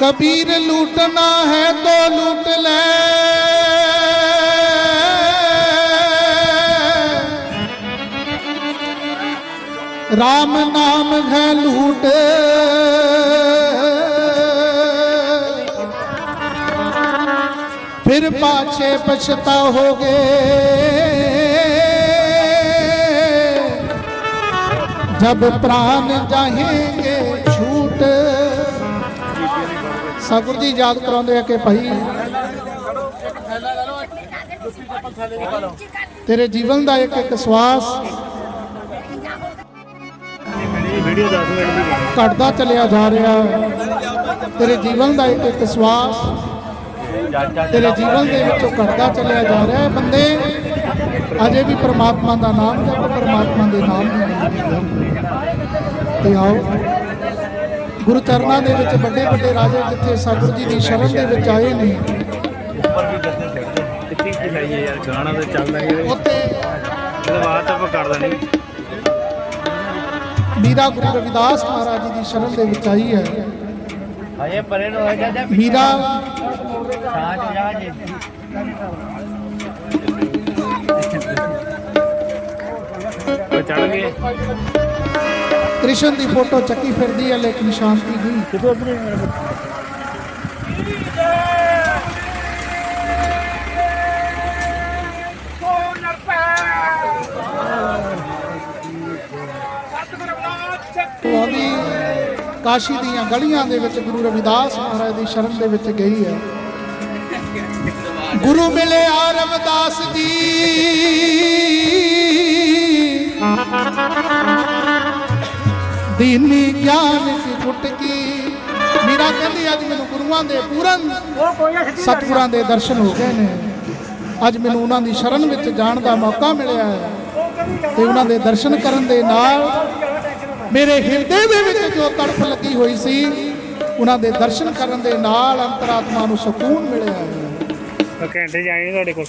ਕਬੀਰ ਲੂਟਣਾ ਹੈ ਤੋ ਲੂਟ ਲੈ। RAM ਨਾਮ ਹੈ ਲੂਟ। ਫਿਰ ਪਾਛੇ ਪਛਤਾ ਹੋਗੇ ਜਬ ਪ੍ਰਾਨ ਜਾਹੇਗੇ ਛੂਟ ਸਤਿਗੁਰੂ ਜੀ ਯਾਦ ਕਰਾਉਂਦੇ ਆ ਕਿ ਭਾਈ ਤੇਰੇ ਜੀਵਨ ਦਾ ਇੱਕ ਇੱਕ ਸਵਾਸ ਘਟਦਾ ਚੱਲਿਆ ਜਾ ਰਿਹਾ। ਤੇਰੇ ਜੀਵਨ ਦਾ ਇੱਕ ਇੱਕ ਸਵਾਸ ਤੇਰੇ ਜੀਵਨ ਦੇ ਵਿੱਚੋਂ ਘਟਦਾ ਚੱਲਿਆ ਜਾ ਰਿਹਾ ਹੈ। ਬੰਦੇ, ਅਜੇ ਵੀ ਪ੍ਰਮਾਤਮਾ ਦਾ ਨਾਮ ਜਪ, ਪ੍ਰਮਾਤਮਾ ਦੇ ਨਾਮ ਦੀ ਤੇ ਆਓ। ਗੁਰੂ ਚਰਨਾਂ ਦੇ ਵਿੱਚ ਵੱਡੇ ਵੱਡੇ ਰਾਜੇ ਜਿੱਥੇ ਸਤਿਗੁਰੂ ਜੀ ਦੀ ਸ਼ਰਨ ਦੇ ਵਿੱਚ ਆਏ ਨੇ। ਕਿੱਥੇ ਕੀ ਯਾਰ ਗਾਣਾ ਤਾਂ ਚੱਲਦਾ ਹੀ ਹੈ ਬਾਤ ਆਪਾਂ ਕਰ ਦੇਣੀ ਮੀਰਾ ਗੁਰੂ ਰਵਿਦਾਸ ਮਹਾਰਾਜ ਜੀ ਦੀ ਸ਼ਰਨ ਦੇ ਵਿੱਚ ਆਈ ਹੈ। ਹਜੇ ਪਰੇ ਨੂੰ ਹੋ ਜਾ ਮੀਰਾ ਸਾਜ ਜਾ ਜੀ ਚੜ ਗਏ। ਕ੍ਰਿਸ਼ਨ ਦੀ ਫੋਟੋ ਚੱਕੀ ਫਿਰਦੀ ਹੈ ਲੇਕਿਨ ਸ਼ਾਂਤੀ ਨਹੀਂ। ਕਿਤੇ ਉਧਰ ਕਾਸ਼ੀ ਦੀਆਂ ਗਲੀਆਂ ਦੇ ਵਿੱਚ ਗੁਰੂ ਰਵਿਦਾਸ ਮਹਾਰਾਜ ਦੀ ਸ਼ਰਨ ਦੇ ਵਿੱਚ ਗਈ ਹੈ ਗੁਰੂ ਮਿਲਿਆ ਰਵਿਦਾਸ ਦੀਨੀ ਗਿਆਨ ਕੀ। ਗੁਟਕੀ ਮੀਰਾ ਕਹਿੰਦੀ ਅੱਜ ਮੈਨੂੰ ਗੁਰੂਆਂ ਦੇ ਪੂਰਨ ਸਤਿਗੁਰਾਂ ਦੇ ਦਰਸ਼ਨ ਹੋ ਗਏ ਨੇ। ਅੱਜ ਮੈਨੂੰ ਉਹਨਾਂ ਦੀ ਸ਼ਰਨ ਵਿੱਚ ਜਾਣ ਦਾ ਮੌਕਾ ਮਿਲਿਆ ਹੈ ਤੇ ਉਹਨਾਂ ਦੇ ਦਰਸ਼ਨ ਕਰਨ ਦੇ ਨਾਲ ਮੇਰੇ ਹਿਰਦੇ ਦੇ ਵਿੱਚ ਜੋ ਤੜਫ ਲੱਗੀ ਹੋਈ ਸੀ ਉਹਨਾਂ ਦੇ ਦਰਸ਼ਨ ਕਰਨ ਦੇ ਨਾਲ ਅੰਤਰਾਤਮਾ ਨੂੰ ਸਕੂਨ ਮਿਲਿਆ ਹੈ। ਘੰਟੇ ਜਾਣੀ ਤੁਹਾਡੇ ਕੋਲ?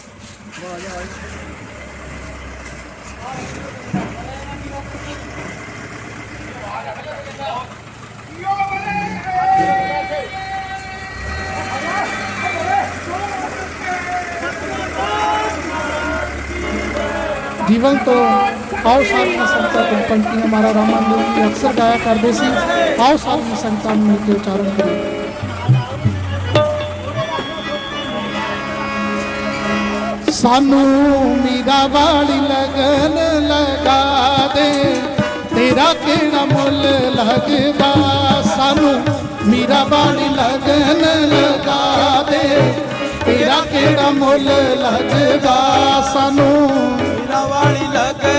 ਜੀਵਨ ਤੋਂ ਆਓ ਸਾਰੀਆਂ ਸੰਗਤਾਂ ਤੋਂ ਪੰਕਤੀਆਂ ਮਾਰਾ ਰਾਮਾਨੰਦ ਜੀ ਅਕਸਰ ਗਾਇਆ ਕਰਦੇ ਸੀ। ਆਓ ਸਾਰੀਆਂ ਸੰਗਤਾਂ ਨੂੰ ਮਿਲ ਕੇ ਉਚਾਰਨ ਕਰੀਏ। ਸਾਨੂੰ ਮੀਰਾ ਵਾਲੀ ਲਗਨ ਲਗਾ ਦੇ। ਤੇਰਾ ਕਿਹੜਾ ਮੁੱਲ ਲੱਗਦਾ? ਸਾਨੂੰ ਮੀਰਾ ਵਾਲੀ ਲਗਨ ਲਗਾ ਦੇ। ਤੇਰਾ ਕਿਹੜਾ ਮੁੱਲ ਲੱਜਦਾ ਸਾਨੂੰ? ਤੇਰਾ ਵਾਲੀ ਲੱਗੇ